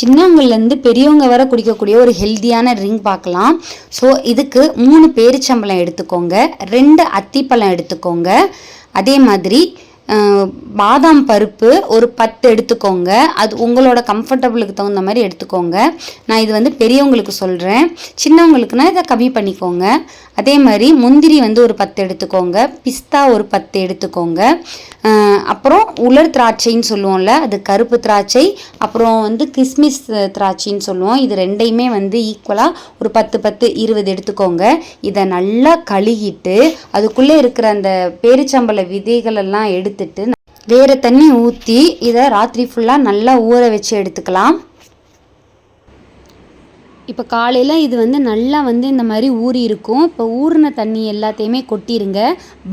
சின்னவங்கள்லேருந்து பெரியவங்க வரை குடிக்கக்கூடிய ஒரு ஹெல்த்தியான ட்ரிங்க் பார்க்கலாம். ஸோ இதுக்கு மூணு பேரிச்சம்பழம் எடுத்துக்கோங்க. ரெண்டு அத்திப்பழம் எடுத்துக்கோங்க. அதே மாதிரி பாதாம் பருப்பு ஒரு பத்து எடுத்துக்கோங்க. அது உங்களோட கம்ஃபர்டபுளுக்கு தகுந்த மாதிரி எடுத்துக்கோங்க. நான் இது வந்து பெரியவங்களுக்கு சொல்கிறேன் சின்னவங்களுக்குனா இதை கம்மி பண்ணிக்கோங்க. அதே மாதிரி முந்திரி வந்து ஒரு பத்து எடுத்துக்கோங்க. பிஸ்தா ஒரு பத்து எடுத்துக்கோங்க. அப்புறம் உலர் திராட்சைன்னு சொல்லுவோம்ல அது கருப்பு திராட்சை அப்புறம் வந்து கிஸ்மிஸ் திராட்சைன்னு சொல்லுவோம். இது ரெண்டையுமே வந்து ஈக்குவலாக ஒரு பத்து பத்து இருபது எடுத்துக்கோங்க. இதை நல்லா கழுகிட்டு அதுக்குள்ளே இருக்கிற அந்த பேரிச்சம்பழ விதைகளெல்லாம் எடுத்து எடுத்துட்டு வேறு தண்ணி ஊற்றி இதை ராத்திரி ஃபுல்லாக நல்லா ஊற வச்சு எடுத்துக்கலாம். இப்போ காலையில் இது வந்து நல்லா வந்து இந்த மாதிரி ஊறி இருக்கும். இப்போ ஊறின தண்ணி எல்லாத்தையுமே கொட்டிடுங்க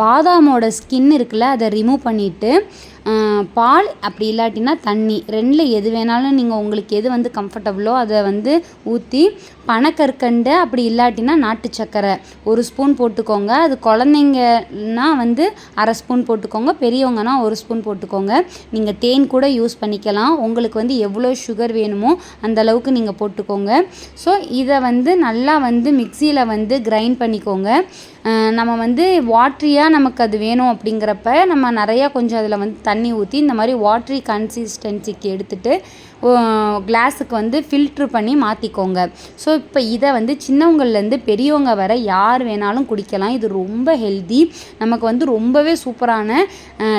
பாதாமோட ஸ்கின் இருக்குல்ல அதை ரிமூவ் பண்ணிவிட்டு பால் அப்படி இல்லாட்டினா தண்ணி. ரெண்டில் எது வேணாலும் நீங்கள் உங்களுக்கு எது வந்து கம்ஃபர்டபுளோ அதை வந்து ஊற்றி பனக்கற்கண்டு அப்படி இல்லாட்டினா நாட்டு சக்கரை ஒரு ஸ்பூன் போட்டுக்கோங்க. அது குழந்தைங்கன்னா வந்து அரை ஸ்பூன் போட்டுக்கோங்க. பெரியவங்கன்னா ஒரு ஸ்பூன் போட்டுக்கோங்க. நீங்கள் தேன் கூட யூஸ் பண்ணிக்கலாம். உங்களுக்கு வந்து எவ்வளோ சுகர் வேணுமோ அந்த அளவுக்கு நீங்கள் போட்டுக்கோங்க. ஸோ இதை வந்து நல்லா வந்து மிக்சியில் வந்து கிரைண்ட் பண்ணிக்கோங்க. நம்ம வந்து வாட்ரியாக நமக்கு அது வேணும் அப்படிங்கிறப்ப நம்ம நிறையா கொஞ்சம் அதில் வந்து தண்ணி ஊற்றி இந்த மாதிரி வாட்ரி கன்சிஸ்டன்சிக்கு எடுத்துகிட்டு கிளாஸுக்கு வந்து ஃபில்ட்ரு பண்ணி மாற்றிக்கோங்க ஸோ இப்போ இதை வந்து சின்னவங்கள்லேருந்து பெரியவங்க வர யார் வேணாலும் குடிக்கலாம். இது ரொம்ப ஹெல்தி நமக்கு வந்து ரொம்பவே சூப்பரான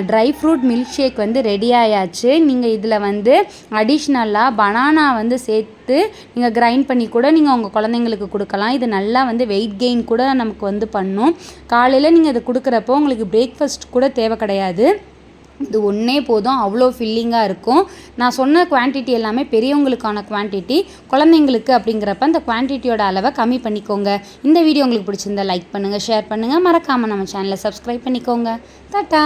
ட்ரை ஃப்ரூட் மில்க் ஷேக் வந்து ரெடி ஆயாச்சு. நீங்கள் இதில் வந்து அடிஷ்னலாக பனானா வந்து சேர்த்து நீங்கள் கிரைண்ட் பண்ணி கூட நீங்கள் உங்கள் குழந்தைங்களுக்கு கொடுக்கலாம். இது நல்லா வந்து வெயிட் கெயின் கூட நமக்கு வந்து பண்ணும். காலையில் நீங்கள் இதை கொடுக்குறப்போ உங்களுக்கு பிரேக்ஃபாஸ்ட் கூட தேவை கிடையாது. இது ஒன்றே போதும். அவ்வளோ ஃபில்லிங்காக இருக்கும். நான் சொன்ன குவான்டிட்டி எல்லாமே பெரியவங்களுக்கான குவான்டிட்டி குழந்தைங்களுக்கு அப்படிங்கிறப்ப அந்த குவான்டிட்டியோட அளவை கம்மி பண்ணிக்கோங்க. இந்த வீடியோ உங்களுக்கு பிடிச்சிருந்தா லைக் பண்ணுங்கள் ஷேர் பண்ணுங்கள் மறக்காமல் நம்ம சேனலை சப்ஸ்கிரைப் பண்ணிக்கோங்க. டாட்டா!